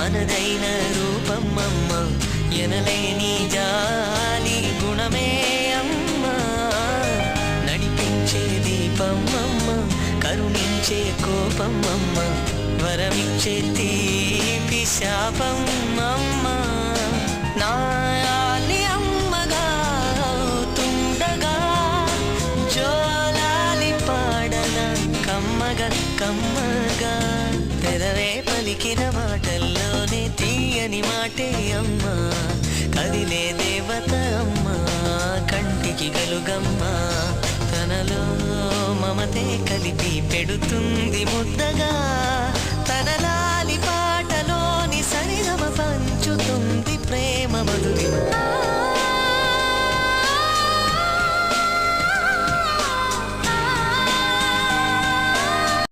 తనదైన రూపమ్మమ్మ ఎనలేని జాలి గుణమే అమ్మ నడిపించే దీపమ్మమ్మ కరుణించే కోపమ్మమ్మ వరమిచ్చే తీపి శాపమ్మమ్మ నాయాలి అమ్మగా అవుతుండగా జోలాలి పాడన కమ్మగా కమ్మగా తీయని మాటే అమ్మ. కదిలే దేవత అమ్మ. కంటికి గలుగమ్మ తనలో మమతే కలిపి పెడుతుంది ముద్దగా.